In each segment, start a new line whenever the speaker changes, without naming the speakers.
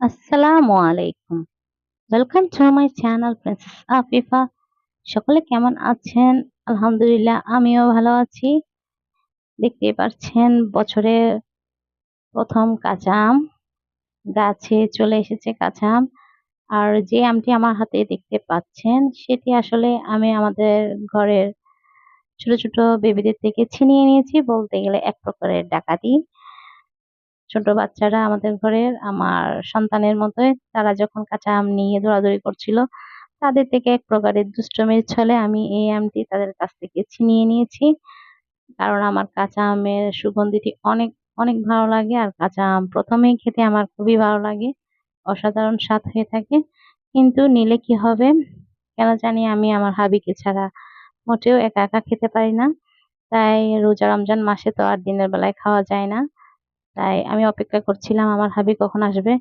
আসসালামু আলাইকুম। Welcome to my channel princess Afifa সকলে কেমন আছেন? আলহামদুলিল্লাহ, আমিও ভালো আছি। দেখতে পাচ্ছেন বছরের প্রথম কাঁচা আম গাছে চলে এসেছে কাঁচা আম আর যে আমটি আমার হাতে দেখতে পাচ্ছেন, সেটি আসলে আমি আমাদের ঘরের ছোট ছোট বেবিদের থেকে ছিনিয়ে নিয়েছি, বলতে গেলে এক প্রকারের ডাকাতি। ছোট বাচ্চারা আমাদের ঘরের আমার সন্তানের মতোই তারা যখন কাঁচা আম নিয়ে দৌড়াদৌড়ি করছিল, তাদের থেকে এক প্রকারের দুষ্টমির ছলে আমি এই আমটি তাদের কাছ থেকে ছিনিয়ে নিয়েছি। কারণ আমার কাঁচা আমের সুগন্ধিটি অনেক অনেক ভালো লাগে, আর কাঁচা আম প্রথমেই খেতে আমার খুবই ভালো লাগে, অসাধারণ স্বাদ হয়ে থাকে। কিন্তু নিলে কি হবে? কেন জানি আমি আমার হাবিকে ছাড়া মোটেও একা একা খেতে পারি না। তাই রোজা রমজান মাসে তো আর দিনের বেলায় খাওয়া যায় না। তাই আমি অপেক্ষা করছিলাম, আমার হাবি কখন আসবে?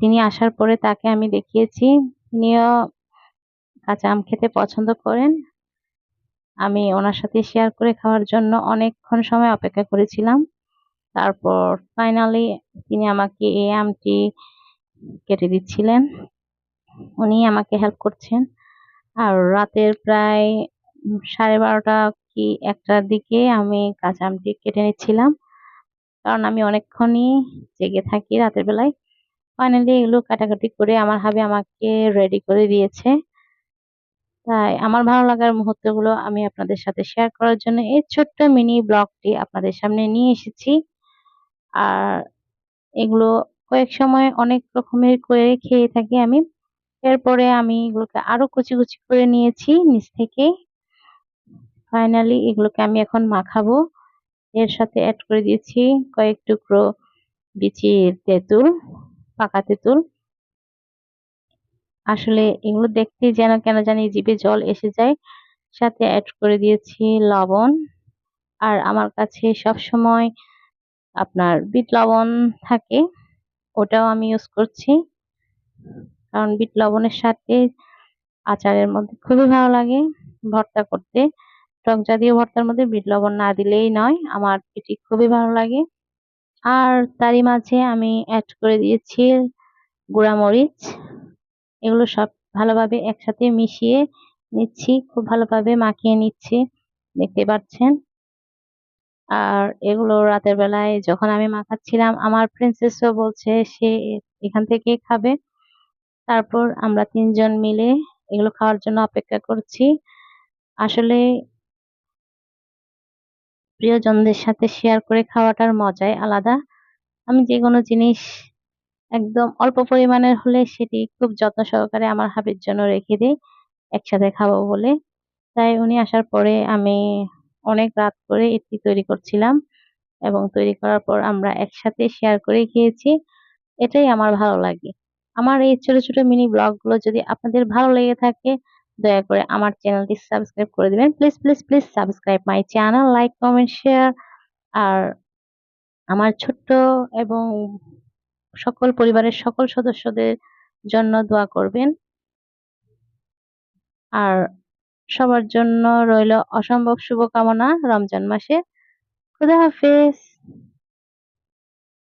তিনি আসার পরে তাকে আমি দেখিয়েছি। তিনিও কাঁচা আম খেতে পছন্দ করেন। আমি ওনার সাথে শেয়ার করে খাওয়ার জন্য অনেকক্ষণ সময় অপেক্ষা করেছিলাম। তারপর ফাইনালি তিনি আমাকে এই আমটি কেটে দিচ্ছিলেন। উনি আমাকে হেল্প করছেন। আর রাতের প্রায় সাড়ে বারোটা কি একটার দিকে আমি কাঁচা আমটি কেটে নিচ্ছিলাম। কারণ আমি অনেকক্ষণই জেগে থাকি রাতের বেলায়। ফাইনালি এগুলো কাটাকাটি করে আমার হাবি আমাকে রেডি করে দিয়েছে। তাই আমার ভালো লাগার মুহূর্তগুলো আমি আপনাদের সাথে শেয়ার করার জন্য এই ছোট্ট মিনি ব্লগটি আপনাদের সামনে নিয়ে এসেছি। আর এগুলো কয়েক সময় অনেক রকমের করে খেয়ে থাকি আমি। এরপরে আমি এগুলোকে আরও কুচি কুচি করে নিয়েছি নিচ থেকে। ফাইনালি এগুলোকে আমি এখন মাখাবো। এর সাথে অ্যাড করে দিয়েছি কয়েক টুকরো বিচির তেঁতুল, পাকা তেঁতুল। আসলে এগুলো দেখতে যেন কেন জানি জিভে জল এসে যায়। সাথে অ্যাড করে দিয়েছি লবণ। আর আমার কাছে সব সময় আপনার বিট লবণ থাকে, ওটাও আমি ইউজ করছি। কারণ বিট লবণের সাথে আচারের মধ্যে খুবই ভালো লাগে ভর্তা করতে। টক জাতীয় ভর্তার মধ্যে বিট লবণ না দিলেই নয়, আমার এটি খুবই ভালো লাগে। আর তারই মাঝে আমি অ্যাড করে দিয়েছি গুঁড়ামরিচ এগুলো সব ভালোভাবে একসাথে মিশিয়ে নিচ্ছি, খুব ভালোভাবে মাখিয়ে নিচ্ছি, দেখতে পাচ্ছেন। আর এগুলো রাতের বেলায় যখন আমি মাখাচ্ছিলাম, আমার প্রিন্সেসও বলছে সে এখান থেকে খাবে। তারপর আমরা তিনজন মিলে এগুলো খাওয়ার জন্য অপেক্ষা করছি। আসলে প্রিয়জনদের সাথে শেয়ার করে খাওয়াটার মজাই আলাদা। আমি যে কোনো জিনিস একদম অল্প পরিমাণের হলে সেটি খুব যত্ন সহকারে আমার হাবির জন্য রেখে দিই, একসাথে খাব বলে। তাই উনি আসার পরে আমি অনেক রাত করে এটি তৈরি করছিলাম এবং তৈরি করার পর আমরা একসাথে শেয়ার করে খেয়েছি। এটাই আমার ভালো লাগে। আমার এই ছোট ছোট মিনি ব্লগগুলো যদি আপনাদের ভালো লেগে থাকে দয়া করে আমার চ্যানেলটি সাবস্ক্রাইব করে দিবেন। Please please please subscribe my channel like comment share আর আমার ছোট্ট এবং সকল পরিবারের সকল সদস্যদের জন্য দোয়া করবেন। আর সবার জন্য রইল অসম্ভব শুভকামনা রমজান মাসে। খুদা হাফেজ।